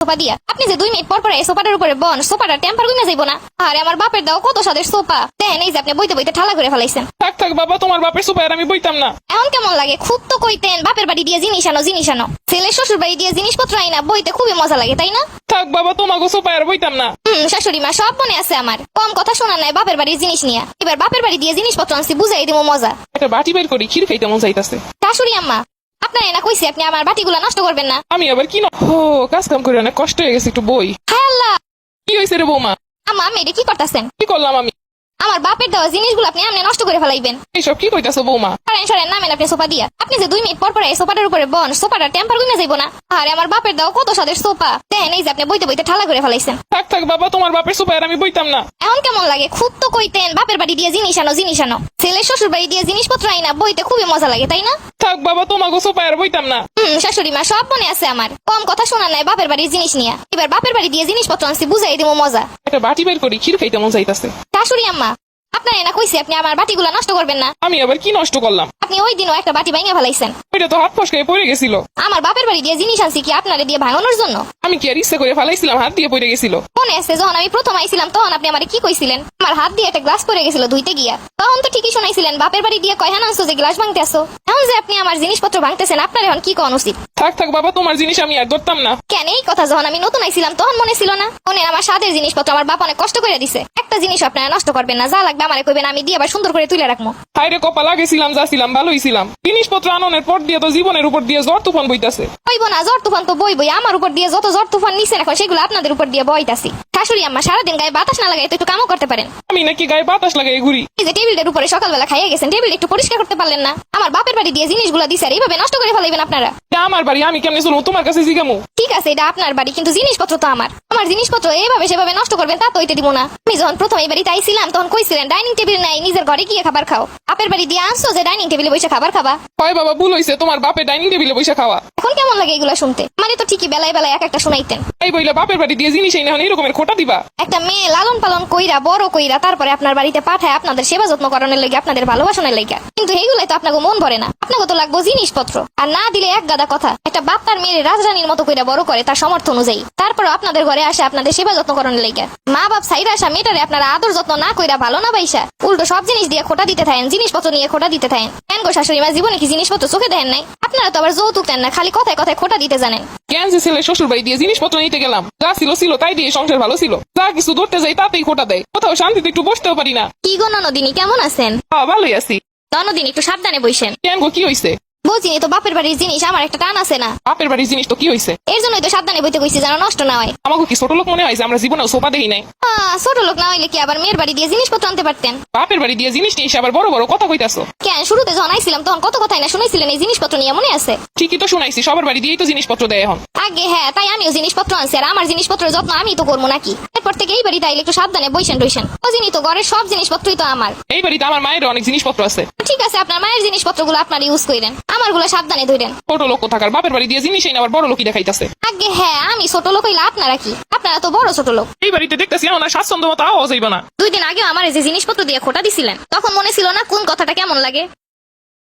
Sofa দিয়া। আপনি যে দুই মিনিট পর সোফাটার উপরে বন সোফাটা টেম্পার যাইব না। আরে আমার বাপের দাও কত স্বাদের সোফা। দেখেন এই যে আপনি বইতে বইতে ঠালা করে ফেলাইছেন। থাক থাক বাবা তোমার বাপের সুপার আমি বইতাম না। এখন কেমন লাগে? খুব তো কইতেন বাপের বাড়ি দিয়ে জিনিস আনো জিনিস আনো। ছেলে শ্বশুর বাড়ি দিয়ে জিনিসপত্র আইনা বইতে খুবই মজা লাগে তাই না? থাক বাবা তোমাকে সুপার বইতাম না। হুম শাশুড়ি মা সব মনে আছে আমার। কম কথা শোনা নাই বাপের বাড়ির জিনিস নিয়া। এবার বাপের বাড়ি দিয়ে জিনিসপত্র আনছি বুঝাই দিব মজা। একটা বাটি বের করি ক্ষীর খাইতে মন চাইতাছে শাশুড়ি আম্মা আপনার এনা কইছে আপনি আমার বাটিগুলা নষ্ট করবেন না। আমি আবার কি না ও কাজ কাম করে অনেক কষ্ট হয়ে গেছে একটু বই। হায় আল্লাহ! কি হয়েছে রে বৌমা? আম্মা আমি এটা কি করতেছেন? কি করলাম আমি? আমার বাপের দেওয়া জিনিসগুলো আপনি আমনে নষ্ট করে ফেলাইবেন। এইসব কি কইতাছো বৌমা? সরেন সরেন নামেন আপনি সোফা দিয়া। আপনি যে দুই মিনিট পর পর এই সোফাটার উপরে বন সোফাটা টেম্পার গুইনা যাইব না। আরে আমার বাপের দাও কত স্বাদের সোফা। দেখেন এই যে আপনি বইতে বইতে ঠালা করে ফেলাইছেন। থাক থাক বাবা তোমার বাপের সুপার আমি বইতাম না। এখন কেমন লাগে? খুব তো কইতেন বাপের বাড়ি দিয়ে জিনিস আনো জিনিস আনো। ছেলে শ্বশুর বাড়ি দিয়ে জিনিসপত্র আইনা বইতে খুবই মজা লাগে তাই না? থাক বাবা তোমাকে সুপার বইতাম না। হুম শাশুড়ি মা সব মনে আছে আমার। কম কথা শোনা নাই বাপের বাড়ির জিনিস নিয়া। এবার বাপের বাড়ি দিয়ে জিনিসপত্র আনছি বুঝাই দিব মজা। একটা বাটি বের করি ক্ষীর খাইতে মন চাইতাছে শাশুড়ি আম্মা আপনার এনা কইছে আপনি আমার বাটিগুলা নষ্ট করবেন না। আমি আবার কি নষ্ট করলাম? আপনি ওই দিনও একটা বাটি ভাঙে ফেলাইছেন। ওইটা তো হাত ফসকে পড়ে গেছিল। আমার বাপের বাড়ি দিয়ে জিনিস আনছি কি আপনারে দিয়ে ভাঙানোর জন্য? আমি কি আর ইচ্ছে করে ফেলাইছিলাম হাত দিয়ে পড়ে গেছিল? মনে আছে যখন আমি প্রথম আইছিলাম তখন আপনি আমারে কি কইছিলেন? আমার হাত দিয়ে একটা গ্লাস পড়ে গেছিল ধুইতে গিয়া। তখন তো ঠিকই শোনাইছিলেন বাপের বাড়ি দিয়ে কয়হান আনছো যে গ্লাস ভাঙতে আসো এখন যে আপনি আমার জিনিসপত্র ভাঙতেছেন আপনার এখন কি কোন উচিত? থাক থাক বাবা তোমার জিনিস আমি আর ধরতাম না। কেন? এই কথা যখন আমি নতুন আইছিলাম তখন মনে ছিল না। মনে আমার স্বাদের জিনিসপত্র আমার বাপ অনেক কষ্ট করে দিছে। একটা জিনিস আপনারা নষ্ট করবেন না যা লাগবে আমারে কইবেন আমি দিয়ে আবার সুন্দর করে তুলে রাখব। হাইরে কপাল আগেছিলাম যাছিলাম ভালোই ছিলাম। জিনিসপত্র আননের পর দিয়ে তো জীবনের উপর দিয়ে জ্বর তুফান বইতাছে। বইব না জ্বর তুফান তো বই বই আমার উপর দিয়ে যত জ্বর তুফান নিছেন এখন সেগুলো আপনাদের উপর দিয়ে বইতাছি। শাশুড়ি আম্মা সারাদিন গায়ে বাতাস না লাগাই তো একটু কামও করতে পারেন। আমি নাকি গায়ে বাতাস লাগাই ঘুরি। এই যে টেবিলের উপরে সকালবেলা খাইয়ে গেছেন টেবিল একটু পরিষ্কার করতে পারলেন না। আমার বাপের বাড়ি দিয়ে জিনিসগুলো দিছে আর এইভাবে নষ্ট করে ফেলাইবেন আপনারা। আমার বাড়ি আমি কেমনে শুনো তোমার কাছে জিগামু? ঠিক আছে এটা আপনার বাড়ি কিন্তু জিনিসপত্র তো আমার। আমার জিনিসপত্র এইভাবে সেভাবে নষ্ট করবেন তা তো হইতে দিব না। আমি যখন প্রথম এই বাড়িতে আইছিলাম তখন কইছিলেন ডাইনিং টেবিল নাই নিজের ঘরে গিয়ে খাবার খাও। বাপের বাড়ি দিয়ে আনছো যে ডাইনিং টেবিলে বসে খাবার খাবা? হয় বাবা ভুল হয়েছে তোমার বাপে ডাইনিং টেবিলে বসে খাওয়া। এখন কেমন লাগে এগুলা শুনতে? মানে তো ঠিকই বেলায় বেলায় এক একটা শোনাইতেন। এই বইলা বাপের বাড়ি দিয়ে জিনিস এই না এই রকমের খোটা দিবা। একটা মেয়ে লালন পালন কইরা বড় কইরা তারপরে আপনার বাড়িতে পাঠায় আপনাদের সেবা যত্ন করানোর লেগে আপনাদের ভালোবাসনের লেগে। কিন্তু এইগুলাই তো আপনাকে মন ভরে না। আপনাকে তো লাগবো জিনিসপত্র। আর না দিলে এক গাদা কথা। একটা বাপ তার মেয়ের রাজরানীর মতো কইরা বড় করে তার সমর্থ অনুযায়ী। তারপর আপনাদের ঘরে আসে আপনাদের সেবা যত্ন করানোর লেগে। মা বাপ সাইরা আসা মেয়েটারে আপনারা আদর যত্ন না কইরা ভালো না বাইসা। উল্টো সব জিনিস দিয়ে খোটা দিতে থাকেন জিনিসপত্র নিয়ে খোটা দিতে থাকেন। কেন গো শাশুড়ি মা জীবনে কি জিনিসপত্র চোখে দেন নাই? আপনারা তো আবার যৌতুক দেন না খালি কথায় কথায় খোটা দিতে জানেন। কেন যে ছেলে শ্বশুর বাড়ি দিয়ে জিনিসপত্র নিতে গেলাম? যা ছিল ছিল তাই দিয়ে সংসার ভালো ছিল। যা কিছু ধরতে যাই তাতেই খোটা দেয়। কোথাও শান্তিতে একটু বসতেও পারি না। কি গো ননদিনী কেমন আছেন? ভালোই আছি। ননদিনী একটু সাবধানে বইসেন। কেন? কি হয়েছে বুঝিনি তো বাপের বাড়ির জিনিস আমার একটা টান আছে না। বাপের বাড়ির জিনিস তো কি হয়েছে এর জন্যই তো সাবধানে বইতে কইছি যেন নষ্ট না হয়। আমাকে কি ছোট লোক মনে হয় যে আমরা জীবনেও সোফা দেখি নাই? আহ, ছোট লোক না হইলে কি আবার মেয়ের বাড়ি দিয়ে জিনিসপত্র আনতে পারতেন? বাপের বাড়ি দিয়ে জিনিস নিয়ে এসে আবার বড় বড় কথা কইতাছো? কেন শুরুতে যখন আইছিলাম তখন কত কথাই না শুনেছিলেন এই জিনিসপত্র নিয়ে মনে আছে? ঠিকই তো শুনাইছি সবার বাড়ি দিয়েই তো জিনিসপত্র দেয় এখন। আগে হ্যাঁ তাই আমিও জিনিসপত্র আনছি আর আমার জিনিসপত্রের যত্ন আমি তো করব নাকি? এরপর থেকে এই বাড়ি আইলে একটু সাবধানে বইসেন টইসেন। বুঝিনি তো ঘরের সব জিনিসপত্রই তো আমার। এই বাড়িতে আমার মায়ের অনেক জিনিসপত্র আছে। ঠিক আছে আপনার মায়ের জিনিসপত্রগুলো আপনার ইউজ করেন আমারগুলো সাবধানে ধরেন ছোট লোক থাকার বাপের বাড়ি দিয়ে জিনিস আবার বড় লোকই দেখাইতাছে। আগে হ্যাঁ আমি ছোট লোক হইলে আপনারা কি? আপনারা তো বড় ছোট লোক। এই বাড়িতে দেখতেছি আমার স্বাচ্ছন্দ্য মতো আওয়াজ হইব না। দুই দিন আগে আমার যে জিনিসপত্র দিয়ে খোটা দিছিলেন তখন মনে ছিল না কোন কথাটা কেমন লাগে।